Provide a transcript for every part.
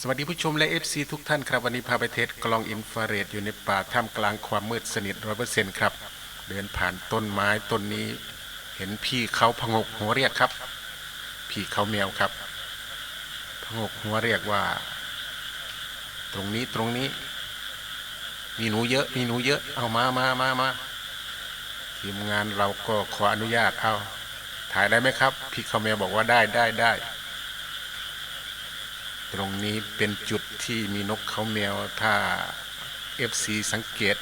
สวัสดีผู้ชมและ FC ทุกท่านครับ วันนี้พาไปเทสกล้องอินฟราเรดอยู่ในป่าท่ามกลางความมืดสนิทร้อยเปอร์เซ็นต์ครับ เดินผ่านต้นไม้ต้นนี้ เห็นพี่เขาพงกหัวเรียกครับ พี่เขาแมวครับ พงกหัวเรียกว่า ตรงนี้ตรงนี้ มีหนูเยอะ มีหนูเยอะ เอามามามามาทีมงานเราก็ขออนุญาตเอาถ่ายได้ไหมครับ พี่เขาแมวบอกว่าได้ได้ได้ ตรงนี้เป็นจุดที่มีนกเขาแมว ถ้า FC สังเกต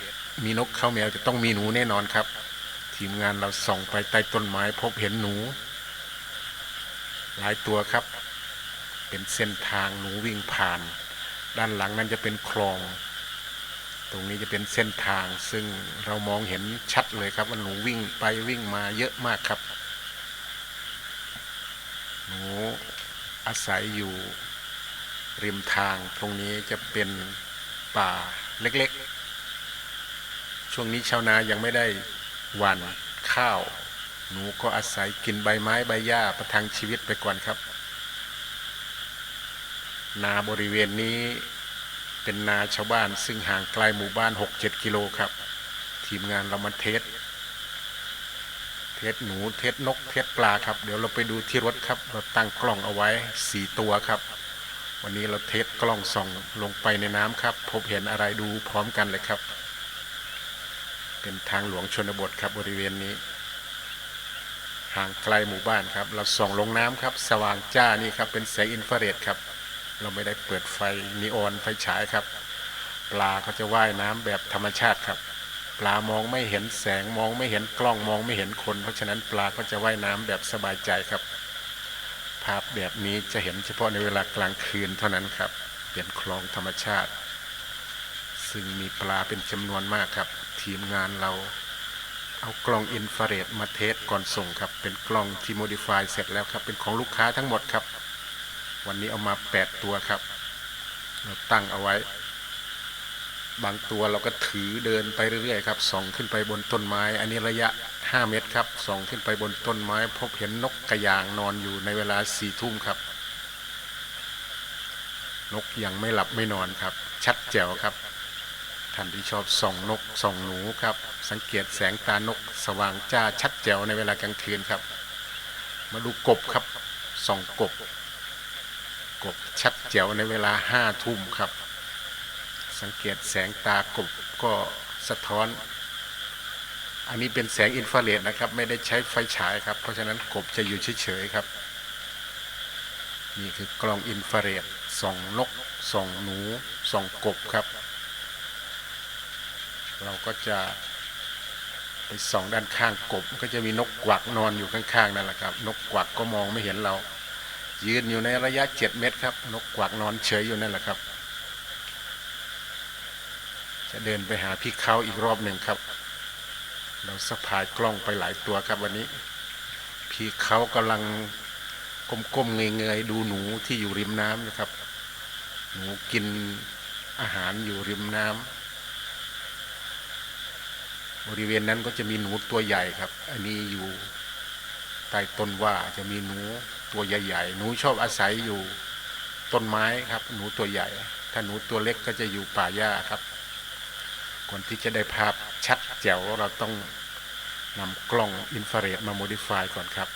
มีนกเขาแมวจะต้องมีหนูแน่นอนครับ ทีมงานเราส่องไปใต้ต้นไม้พบเห็นหนู หลายตัวครับ เป็นเส้นทางหนูวิ่งผ่าน ด้านหลังนั้นจะเป็นคลอง ตรงนี้จะเป็นเส้นทางซึ่งเรามองเห็นชัดเลยครับว่าหนูวิ่งไปวิ่งมาเยอะมากครับ หนูอาศัยอยู่ ริมทางตรงนี้จะเป็นป่าเล็กๆ ช่วงนี้ชาวนายังไม่ได้หว่านข้าว หนูก็อาศัยกินใบไม้ใบหญ้าประทังชีวิตไปก่อนครับ นาบริเวณนี้เป็นนาชาวบ้านซึ่งห่างไกลหมู่บ้าน 6-7 กิโลครับ ทีมงานเรามาเทสเทสหนูเทสนกเทสปลาครับ เดี๋ยวเราไปดูที่รถครับ เราตั้งกล้องเอาไว้4ตัวครับ วันนี้เราเทสกล้องส่องลงไปในน้ำครับ พบเห็นอะไรดูพร้อมกันเลยครับ เป็นทางหลวงชนบทครับบริเวณนี้ห่างไกลหมู่บ้านครับ เราส่องลงน้ำครับ สว่างจ้านี่ครับ เป็นแสงอินฟราเรดครับ เราไม่ได้เปิดไฟนีออนไฟฉายครับ ปลาก็จะว่ายน้ำแบบธรรมชาติครับ ปลามองไม่เห็นแสงมองไม่เห็นกล้องมองไม่เห็นคน เพราะฉะนั้นปลาก็จะว่ายน้ำแบบสบายใจครับ ภาพแบบนี้จะเห็นเฉพาะในเวลากลางคืนเท่านั้นครับ เป็นคลองธรรมชาติ ซึ่งมีปลาเป็นจำนวนมากครับ ทีมงานเราเอากล้องอินฟราเรดมาเทสก่อนส่งครับ เป็นกล้องที่โมดิฟายเสร็จแล้วครับ เป็นของลูกค้าทั้งหมดครับ วันนี้เอามา 8 ตัวครับ เราตั้งเอาไว้ บางตัวเราก็ถือเดินไปเรื่อยๆครับส่องขึ้นไปบนต้นไม้ อันนี้ระยะ 5 เมตรครับ ส่องขึ้นไปบนต้นไม้ พบเห็นนกกระยางนอนอยู่ในเวลาสี่ทุ่มครับ นกยังไม่หลับไม่นอนครับ ชัดแจ๋วครับท่านที่ชอบส่องนกส่องหนูครับ สังเกตแสงตานก สว่างจ้าชัดแจ๋วในเวลากลางคืนครับ มาดูกบครับส่องกบ กบชัดแจ๋วในเวลาห้าทุ่มครับ สังเกตแสงตากบก็สะท้อน อันนี้เป็นแสงอินฟราเรดนะครับ ไม่ได้ใช้ไฟฉายครับ เพราะฉะนั้นกบจะอยู่เฉยๆครับ นี่คือกล้องอินฟราเรดส่องนกส่องหนูส่องกบครับ เราก็จะไปส่องด้านข้างกบ ก็จะมีนกกวักนอนอยู่ข้างๆนั่นแหละครับ นกกวักก็มองไม่เห็นเรา ยืนอยู่ในระยะ7เมตรครับ นกกวักนอนเฉยอยู่นั่นแหละครับ จะเดินไปหาพี่เขาอีกรอบหนึ่งครับ เราสะพายกล้องไปหลายตัวครับวันนี้ พี่เขากำลังก้มๆเงยๆดูหนูที่อยู่ริมน้ำนะครับ หนูกินอาหารอยู่ริมน้ำบริเวณนั้นก็จะมีหนูตัวใหญ่ครับ อันนี้อยู่ใต้ต้นว่าจะมีหนูตัวใหญ่ๆ หนูชอบอาศัยอยู่ต้นไม้ครับ หนูตัวใหญ่ ถ้าหนูตัวเล็กก็จะอยู่ป่าหญ้าครับ ก่อนที่จะได้ภาพชัดแจ๋วเราต้องนำกล้องอินฟราเรดมาโมดิฟายก่อนครับ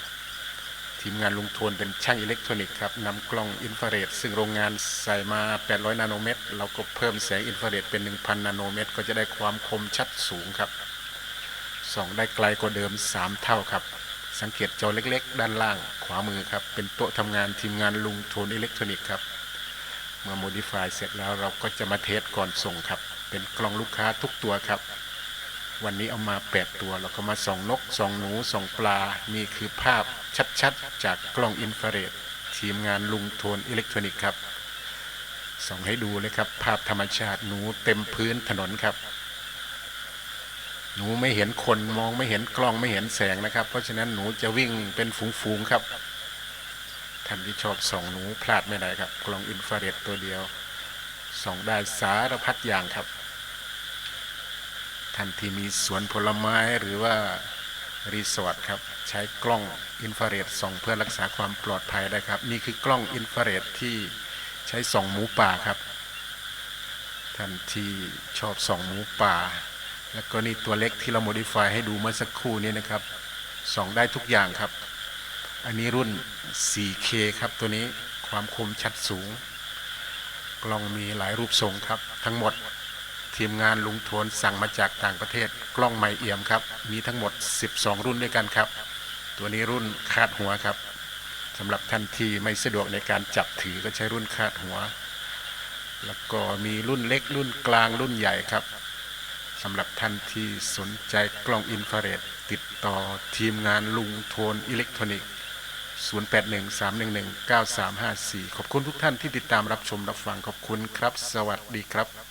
ทีมงานลุงทวนเป็นช่างอิเล็กทรอนิกส์ครับนำกล้องอินฟราเรดซึ่งโรงงานใส่มา 800 นาโนเมตร เราก็เพิ่มแสงอินฟราเรดเป็น 1,000 นาโนเมตร ก็จะได้ความคมชัดสูงครับส่องได้ไกลกว่าเดิม 3 เท่าครับ สังเกตจอเล็กๆ ด้านล่างขวามือครับ เป็นโต๊ะทำงานทีมงานลุงโทนอิเล็กทรอนิกส์ครับเมื่อโมดิฟายเสร็จแล้วเราก็จะมาเทสก่อนส่งครับ เป็นกล้องลูกค้าทุกตัวครับ วันนี้เอามา 8 ตัวเราก็มาส่องนกส่องหนูส่องปลา นี่คือภาพชัดๆ จากกล้องอินฟราเรดทีมงานลุงโทนอิเล็กทรอนิกส์ครับ ส่องให้ดูเลยครับ ภาพธรรมชาติหนูเต็มพื้นถนนครับ หนูไม่เห็นคนมองไม่เห็นกล้องไม่เห็นแสงนะครับ เพราะฉะนั้นหนูจะวิ่งเป็นฝูงๆครับท่านที่ชอบส่องหนูพลาดไม่ได้ครับ กล้องอินฟราเรดตัวเดียวส่องได้สารพัดอย่างครับ ท่านที่มีสวนผลไม้หรือว่ารีสอร์ทครับ ใช้กล้องอินฟราเรดส่องเพื่อรักษาความปลอดภัยได้ครับ นี่คือกล้องอินฟราเรดที่ใช้ส่องหมูป่าครับ ท่านที่ชอบส่องหมูป่า แล้วก็นี่ตัวเล็กที่เราโมดิฟายให้ดูเมื่อสักครู่นี้นะครับส่องได้ทุกอย่างครับ อันนี้รุ่น 4K ครับตัวนี้ความคมชัดสูง กล้องมีหลายรูปทรงครับ ทั้งหมด ทีมงานลุงโทนสั่งมาจากต่างประเทศกล้องไม่เอี่ยมครับ มีทั้งหมด 12 รุ่นด้วยกันครับ ตัวนี้รุ่นคาดหัวครับสำหรับท่านที่ไม่สะดวกในการจับถือก็ใช้รุ่นคาดหัว แล้วก็มีรุ่นเล็กรุ่นกลางรุ่นใหญ่ครับสำหรับท่านที่สนใจกล้องอินฟราเรดติดต่อทีมงานลุงโทนอิเล็กทรอนิกส์ 0813119354 ขอบคุณทุกท่านที่ติดตามรับชมรับฟังขอบคุณครับ สวัสดีครับ